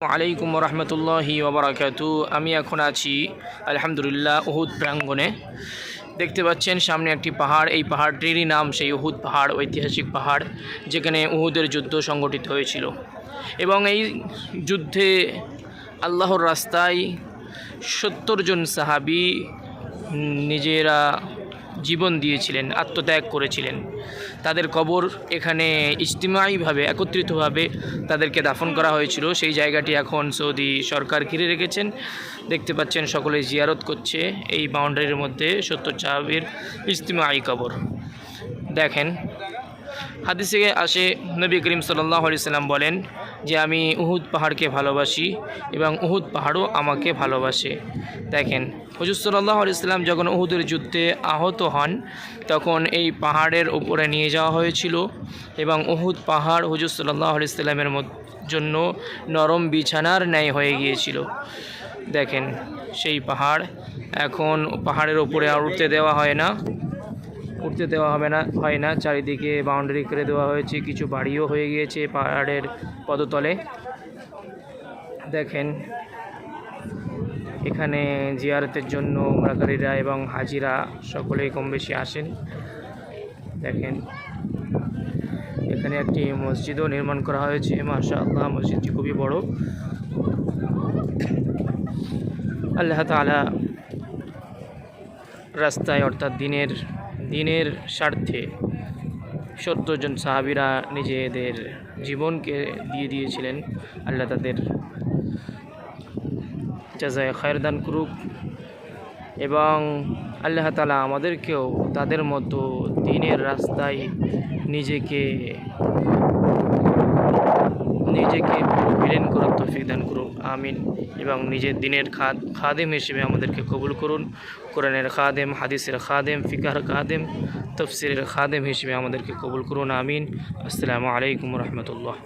আলাইকুম রহমতুল্লাহি ওবরাকাতু। আমি এখন আছি, আলহামদুলিল্লাহ, উহুদ প্রাঙ্গণে। দেখতে পাচ্ছেন সামনে একটি পাহাড়। এই পাহাড়টিরই নাম সেই উহুদ পাহাড়, ঐতিহাসিক পাহাড়, যেখানে উহুদের যুদ্ধ সংগঠিত হয়েছিল। এবং এই যুদ্ধে আল্লাহর রাস্তায় সত্তর জন সাহাবি, নিজেরা জীবন দিয়েছিলেন, আত্মত্যাগ করেছিলেন। তাদের কবর এখানে ইজতিমাইভাবে, একত্রিতভাবে তাদেরকে দাফন করা হয়েছিল। সেই জায়গাটি এখন সৌদি সরকার ঘিরে রেখেছেন। দেখতে পাচ্ছেন সকলে জিয়ারত করছে এই বাউন্ডারির মধ্যে সত্য চাহাবের ইজতিমাই কবর। দেখেন হাদিসে আসে, নবী করিম সাল্লাহ সাল্লাম বলেন যে, আমি উহুদ পাহাড়কে ভালোবাসি এবং উহুদ পাহাড়ও আমাকে ভালোবাসে। দেখেন, হুজুর সাল্লাহ ইসলাম যখন উহুদের যুদ্ধে আহত হন, তখন এই পাহাড়ের উপরে নিয়ে যাওয়া হয়েছিল এবং উহুদ পাহাড় হুজুর সাল্লাহ ইসলামের জন্য নরম বিছানার ন্যায় হয়ে গিয়েছিল। দেখেন, সেই পাহাড় এখন পাহাড়ের উপরে আর উঠতে দেওয়া হয় না। উঠতে দেওয়া হবে না, হয় না। চারিদিকে বাউন্ডারি করে দেওয়া হয়েছে, কিছু বাড়িও হয়ে গিয়েছে পাহাড়ের পদতলে। দেখেন, এখানে জিয়ারতের জন্য উমরাকারীরা এবং হাজিরা সকলেই কম বেশি আসেন। দেখেন, এখানে একটি মসজিদও নির্মাণ করা হয়েছে মাশা আল্লাহ মসজিদটি খুবই বড়। আল্লাহ তালা রাস্তায়, অর্থাৎ দিনের দিনের স্বার্থে সত্তর জন সাহাবিরা নিজেদের জীবনকে দিয়ে দিয়েছিলেন। আল্লাহ তাদের জাজায় খায়রদান করুক এবং আল্লাহ তালা আমাদেরকেও তাদের মতো দিনের রাস্তায় নিজেকে নিজেকে বিলীন করার তৌফিক দান করুন আমিন। এবং নিজের দিনের খাদ, খাদেম হিসেবে আমাদেরকে কবুল করুন। কোরআনের খাদেম, হাদিসের খাদেম ফিকার খাদেম তফসিরের খাদেম হিসেবে আমাদেরকে কবুল করুন, আমিন। আসসালামু আলাইকুম রহমতুল্লাহ।